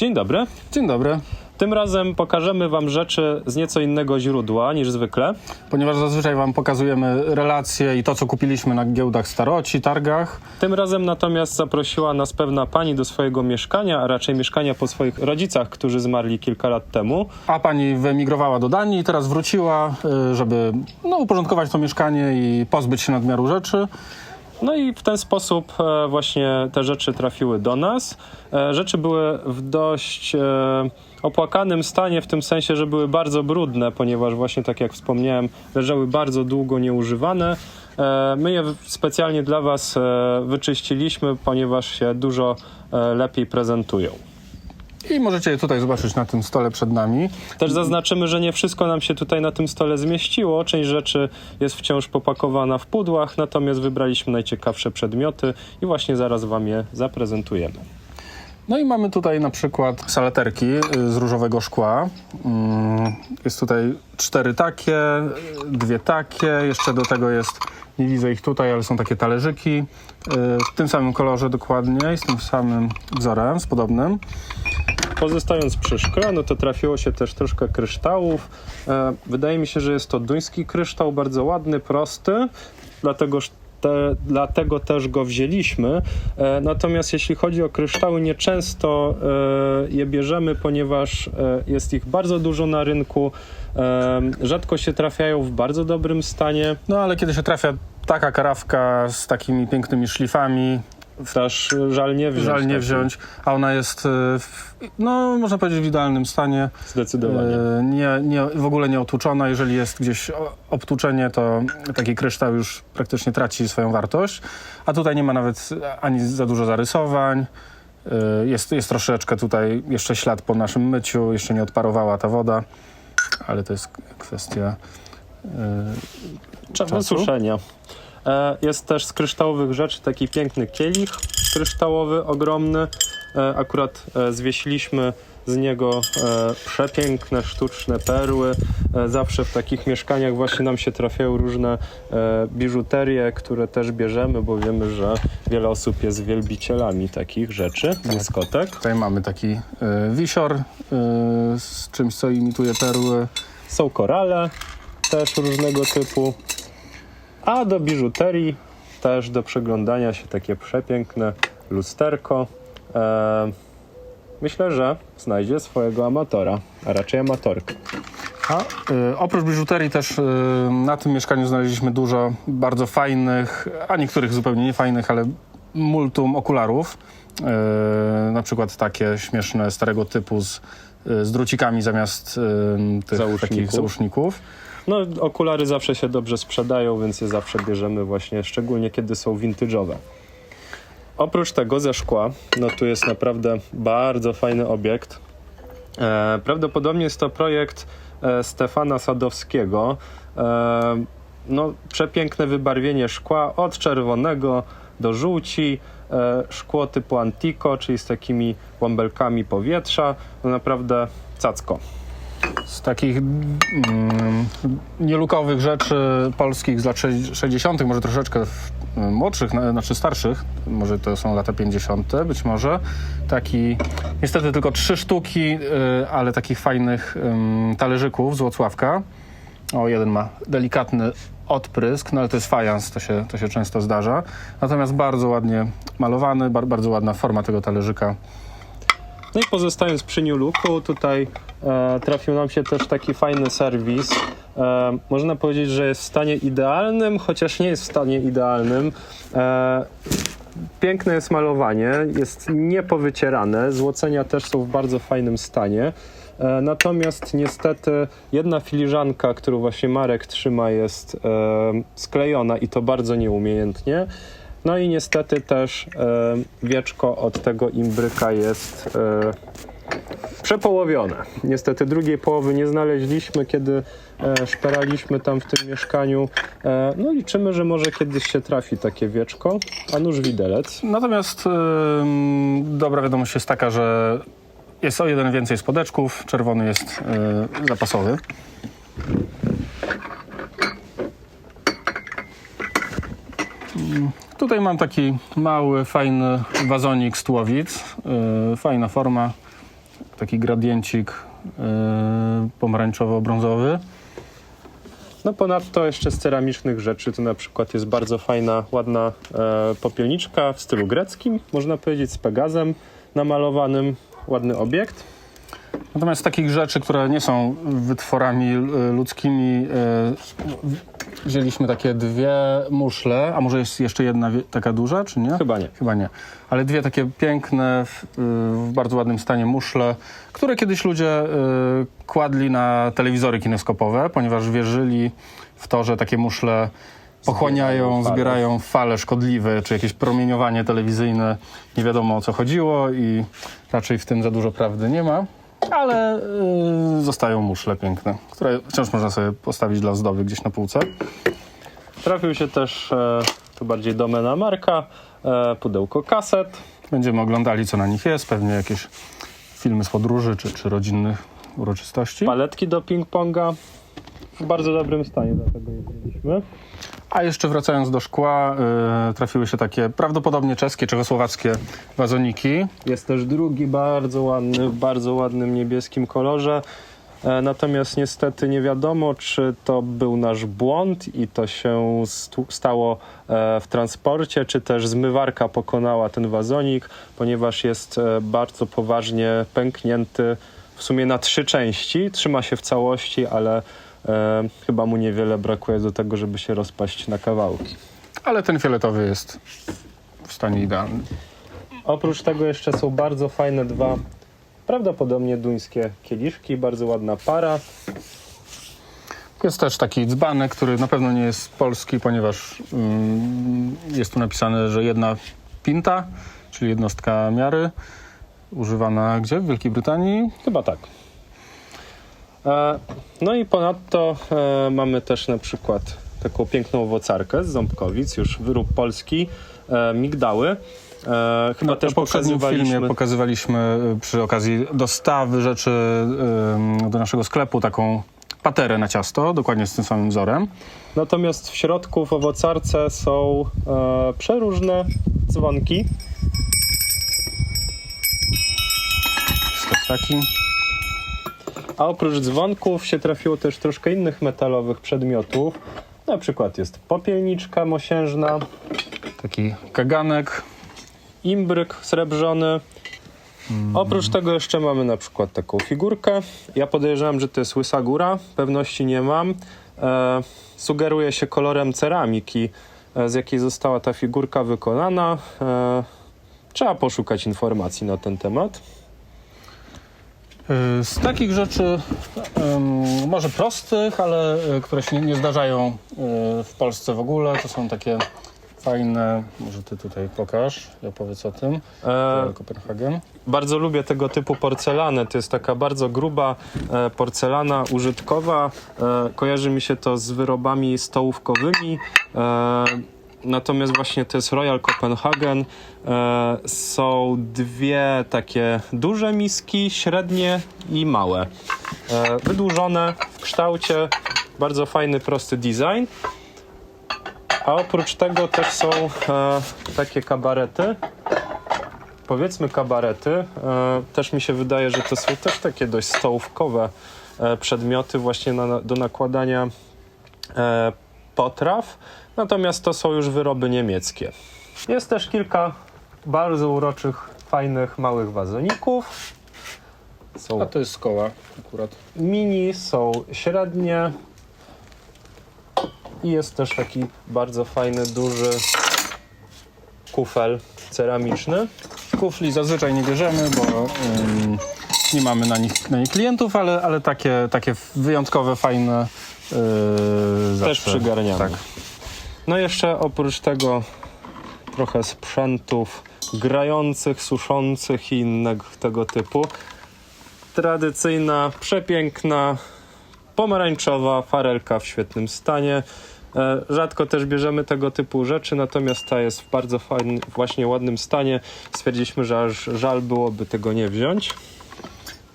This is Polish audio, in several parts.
Dzień dobry. Dzień dobry. Tym razem pokażemy Wam rzeczy z nieco innego źródła niż zwykle. Ponieważ zazwyczaj Wam pokazujemy relacje i to, co kupiliśmy na giełdach staroci, targach. Tym razem natomiast zaprosiła nas pewna pani do swojego mieszkania, a raczej mieszkania po swoich rodzicach, którzy zmarli kilka lat temu. A pani wyemigrowała do Danii i teraz wróciła, y, żeby no, uporządkować to mieszkanie i pozbyć się nadmiaru rzeczy. No i w ten sposób e, właśnie te rzeczy trafiły do nas. E, rzeczy były w dość e, opłakanym stanie, w tym sensie, że były bardzo brudne, ponieważ właśnie tak jak wspomniałem, leżały bardzo długo nieużywane. My je specjalnie dla Was wyczyściliśmy, ponieważ się dużo lepiej prezentują. I możecie je tutaj zobaczyć na tym stole przed nami. Też zaznaczymy, że nie wszystko nam się tutaj na tym stole zmieściło. Część rzeczy jest wciąż popakowana w pudłach, natomiast wybraliśmy najciekawsze przedmioty i właśnie zaraz Wam je zaprezentujemy. No i mamy tutaj na przykład salaterki y, z różowego szkła. Mm, Jest tutaj cztery takie, y, dwie takie, jeszcze do tego jest, nie widzę ich tutaj, ale są takie talerzyki y, w tym samym kolorze dokładnie i z tym samym wzorem, z podobnym. Pozostając przy szkle, no to trafiło się też troszkę kryształów. E, wydaje mi się, że jest to duński kryształ, bardzo ładny, prosty, dlatego te, dlatego też go wzięliśmy. E, natomiast jeśli chodzi o kryształy, nieczęsto e, je bierzemy, ponieważ e, jest ich bardzo dużo na rynku. E, rzadko się trafiają w bardzo dobrym stanie. No ale kiedy się trafia taka karawka z takimi pięknymi szlifami, Też żal nie wziąć. żal nie takiej. wziąć, a ona jest, y, w, no można powiedzieć w idealnym stanie. Zdecydowanie. E, Nie, nie, w ogóle nie otłuczona. Jeżeli jest gdzieś obtłuczenie, to taki kryształ już praktycznie traci swoją wartość. A tutaj nie ma nawet ani za dużo zarysowań. E, Jest, jest troszeczkę tutaj jeszcze ślad po naszym myciu, jeszcze nie odparowała ta woda, ale to jest kwestia. e, Czas czasu. wysuszenia. E, Jest też z kryształowych rzeczy taki piękny kielich kryształowy, ogromny. E, Akurat e, zwiesiliśmy z niego przepiękne, sztuczne perły. Zawsze w takich mieszkaniach właśnie nam się trafiają różne biżuterie, które też bierzemy, bo wiemy, że wiele osób jest wielbicielami takich rzeczy, błyskotek. Tutaj mamy taki wisior z czymś, co imituje perły. Są korale też różnego typu. A do biżuterii też do przeglądania się takie przepiękne lusterko. E, myślę, że znajdzie swojego amatora, a raczej amatorkę. A y, oprócz biżuterii też y, na tym mieszkaniu znaleźliśmy dużo bardzo fajnych, a niektórych zupełnie niefajnych, ale multum okularów. Y, na przykład takie śmieszne starego typu z, z drucikami zamiast tych Załóżników. takich załóżników. No, okulary zawsze się dobrze sprzedają, więc je zawsze bierzemy właśnie, szczególnie kiedy są vintage'owe. Oprócz tego ze szkła, no tu jest naprawdę bardzo fajny obiekt. E, prawdopodobnie jest to projekt e, Stefana Sadowskiego. E, no, przepiękne wybarwienie szkła od czerwonego do żółci. E, szkło typu Antico, czyli z takimi bąbelkami powietrza. No naprawdę cacko. Z takich mm, nielukowych rzeczy polskich z lat sze- 60., może troszeczkę w- młodszych, na- znaczy starszych, może to są lata 50., być może. Taki, niestety tylko trzy sztuki, y, ale takich fajnych talerzyków z Włocławka. O, jeden ma delikatny odprysk, no ale to jest fajans, to się, to się często zdarza. Natomiast bardzo ładnie malowany, bar, bardzo ładna forma tego talerzyka. No i pozostając przy New Looku, tutaj e, trafił nam się też taki fajny serwis. E, można powiedzieć, że jest w stanie idealnym, chociaż nie jest w stanie idealnym. E, piękne jest malowanie, jest niepowycierane, złocenia też są w bardzo fajnym stanie. E, Natomiast niestety jedna filiżanka, którą właśnie Marek trzyma, jest e, sklejona i to bardzo nieumiejętnie. No i niestety też e, wieczko od tego imbryka jest e, przepołowione. Niestety drugiej połowy nie znaleźliśmy, kiedy e, szperaliśmy tam w tym mieszkaniu. E, no liczymy, że może kiedyś się trafi takie wieczko, a nuż widelec. Natomiast ym, dobra wiadomość jest taka, że jest o jeden więcej spodeczków, czerwony jest y, zapasowy. Tutaj mam taki mały, fajny wazonik z tłowic. y, fajna forma. taki gradiencik yy, pomarańczowo-brązowy. No ponadto jeszcze z ceramicznych rzeczy to na przykład jest bardzo fajna, ładna e, popielniczka w stylu greckim, można powiedzieć z Pegazem namalowanym, ładny obiekt. Natomiast z takich rzeczy, które nie są wytworami y, ludzkimi, wzięliśmy takie dwie muszle, a może jest jeszcze jedna taka duża, czy nie? Chyba nie. Chyba nie. Ale dwie takie piękne, w, y, w bardzo ładnym stanie muszle, które kiedyś ludzie y, kładli na telewizory kineskopowe, ponieważ wierzyli w to, że takie muszle pochłaniają, zbierają fale szkodliwe, czy jakieś promieniowanie telewizyjne. Nie wiadomo o co chodziło i raczej w tym za dużo prawdy nie ma. Ale y, zostają muszle piękne, które wciąż można sobie postawić dla ozdoby gdzieś na półce. Trafił się też, e, to bardziej domena marka, e, pudełko kaset. Będziemy oglądali, co na nich jest, pewnie jakieś filmy z podróży czy, czy rodzinnych uroczystości. paletki do ping-ponga w bardzo dobrym stanie, dlatego je wzięliśmy. A jeszcze wracając do szkła, y, trafiły się takie prawdopodobnie czeskie, czechosłowackie wazoniki. Jest też drugi bardzo ładny, w bardzo ładnym niebieskim kolorze. E, Natomiast niestety nie wiadomo, czy to był nasz błąd i to się stu- stało e, w transporcie, czy też zmywarka pokonała ten wazonik, ponieważ jest e, bardzo poważnie pęknięty w sumie na trzy części. Trzyma się w całości, ale e, chyba mu niewiele brakuje do tego, żeby się rozpaść na kawałki. Ale ten fioletowy jest w stanie idealnym. Oprócz tego jeszcze są bardzo fajne dwa, prawdopodobnie duńskie kieliszki, bardzo ładna para. Jest też taki dzbanek, który na pewno nie jest polski, ponieważ mm, jest tu napisane, że jedna pinta, czyli jednostka miary, używana gdzie? W Wielkiej Brytanii. Chyba tak. E, No i ponadto e, mamy też na przykład taką piękną owocarkę z Ząbkowic, już wyrób polski, e, migdały. E, Chyba Na- też pokazywaliśmy. filmie pokazywaliśmy przy okazji dostawy rzeczy do naszego sklepu taką paterę na ciasto, dokładnie z tym samym wzorem. Natomiast w środku w owocarce są e, przeróżne dzwonki. Jest taki. A oprócz dzwonków się trafiło też troszkę innych metalowych przedmiotów. Na przykład jest popielniczka mosiężna, Taki kaganek. imbryk srebrzony. Oprócz tego jeszcze mamy na przykład taką figurkę. Ja podejrzewam, że to jest łysa góra, pewności nie mam. E, sugeruje się kolorem ceramiki, e, z jakiej została ta figurka wykonana. E, trzeba poszukać informacji na ten temat. Y, Z takich rzeczy, może prostych, ale y, które się nie, zdarzają y, w Polsce w ogóle, to są takie fajne, może ty tutaj pokaż i opowiedz o tym, E, Kopenhagen. Bardzo lubię tego typu porcelanę. To jest taka bardzo gruba e, porcelana użytkowa. E, kojarzy mi się to z wyrobami stołówkowymi. E, natomiast właśnie to jest Royal Copenhagen. E, są dwie takie duże miski, średnie i małe. E, wydłużone w kształcie. Bardzo fajny, prosty design. A oprócz tego też są e, takie kabarety powiedzmy kabarety, też mi się wydaje, że to są też takie dość stołówkowe przedmioty właśnie na, do nakładania potraw, natomiast to są już wyroby niemieckie. Jest też kilka bardzo uroczych, fajnych, małych wazoników. Są A to jest szkoła akurat. mini, są średnie i jest też taki bardzo fajny, duży kufel ceramiczny. Kufli zazwyczaj nie bierzemy, bo ym, nie mamy na nich, na nich klientów, ale, ale takie, takie wyjątkowe, fajne yy, Też przygarniamy. Tak. No jeszcze oprócz tego trochę sprzętów grających, suszących i innego tego typu. Tradycyjna, przepiękna, pomarańczowa farelka w świetnym stanie. E, Rzadko też bierzemy tego typu rzeczy, natomiast ta jest w bardzo fajnym, właśnie ładnym stanie. Stwierdziliśmy, że aż żal byłoby tego nie wziąć.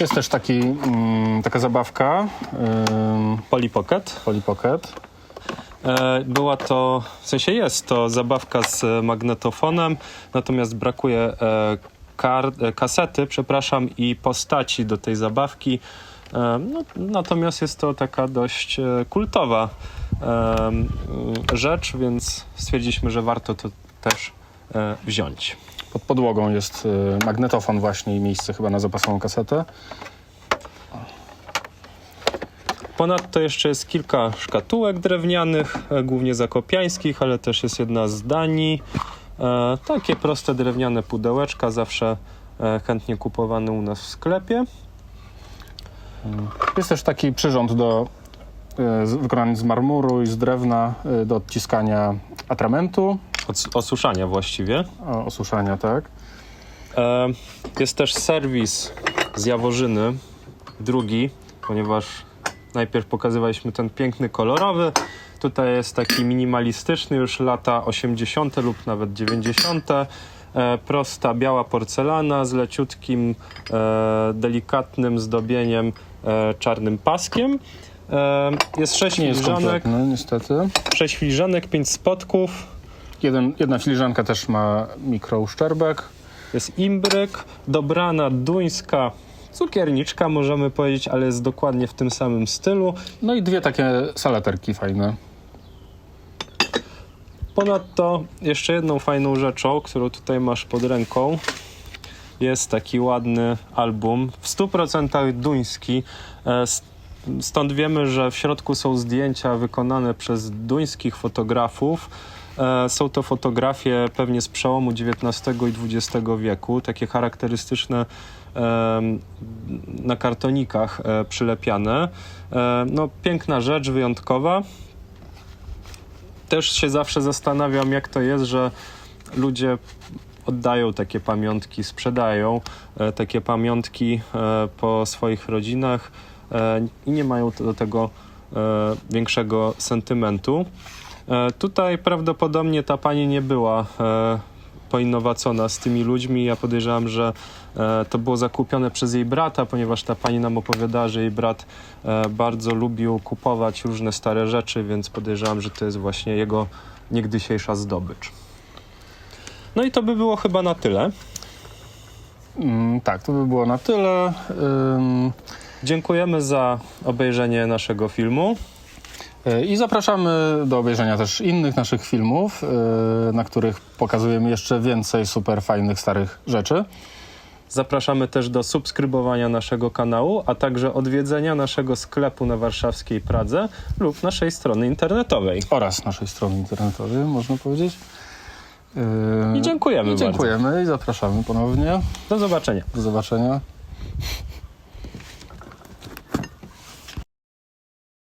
Jest też taki, mm, taka zabawka, ym, Polly Pocket. Polly Pocket. E, Była to, w sensie jest to zabawka z magnetofonem, natomiast brakuje e, kar, e, kasety, przepraszam, i postaci do tej zabawki. E, No, natomiast jest to taka dość e, kultowa em, rzecz, więc stwierdziliśmy, że warto to też e, wziąć. Pod podłogą jest y, magnetofon właśnie i miejsce chyba na zapasową kasetę. Ponadto jeszcze jest kilka szkatułek drewnianych, e, głównie zakopiańskich, ale też jest jedna z Danii. E, takie proste drewniane pudełeczka, zawsze e, chętnie kupowane u nas w sklepie. Jest też taki przyrząd do, z- wykonany z marmuru i z drewna y, do odciskania atramentu, Od osuszania właściwie. o, osuszania, tak. E, Jest też serwis z Jaworzyny, drugi, ponieważ najpierw pokazywaliśmy ten piękny kolorowy. Tutaj jest taki minimalistyczny, już lata 80. lub nawet 90. E, Prosta biała porcelana z leciutkim, e, delikatnym zdobieniem e, czarnym paskiem. E, Jest sześć Nie jest filiżanek, kompletny, niestety. sześć filiżanek, pięć spodków. Jeden, jedna filiżanka też ma mikrouszczerbek. Jest imbryk, dobrana duńska cukierniczka, możemy powiedzieć, ale jest dokładnie w tym samym stylu. No i dwie takie salaterki fajne. Ponadto jeszcze jedną fajną rzeczą, którą tutaj masz pod ręką, jest taki ładny album, w 100% duński. E, Stąd wiemy, że w środku są zdjęcia wykonane przez duńskich fotografów. E, Są to fotografie pewnie z przełomu XIX i XX wieku, takie charakterystyczne na kartonikach e, przylepiane. E, No, piękna rzecz, wyjątkowa też się zawsze zastanawiam, jak to jest, że ludzie oddają takie pamiątki, sprzedają takie pamiątki po swoich rodzinach i nie mają do tego większego sentymentu. E, tutaj prawdopodobnie ta pani nie była e, poinnowacona z tymi ludźmi. Ja podejrzewam, że e, to było zakupione przez jej brata, ponieważ ta pani nam opowiadała, że jej brat bardzo lubił kupować różne stare rzeczy, więc podejrzewam, że to jest właśnie jego niegdysiejsza zdobycz. No i to by było chyba na tyle. Mm, tak, to by było na tyle. Ym, Dziękujemy za obejrzenie naszego filmu. Y, I zapraszamy do obejrzenia też innych naszych filmów, y, na których pokazujemy jeszcze więcej super fajnych starych rzeczy. Zapraszamy też do subskrybowania naszego kanału, a także odwiedzenia naszego sklepu na warszawskiej Pradze lub naszej strony internetowej. Oraz naszej strony internetowej, można powiedzieć. Y, I dziękujemy I bardzo. dziękujemy i zapraszamy ponownie. Do zobaczenia. Do zobaczenia.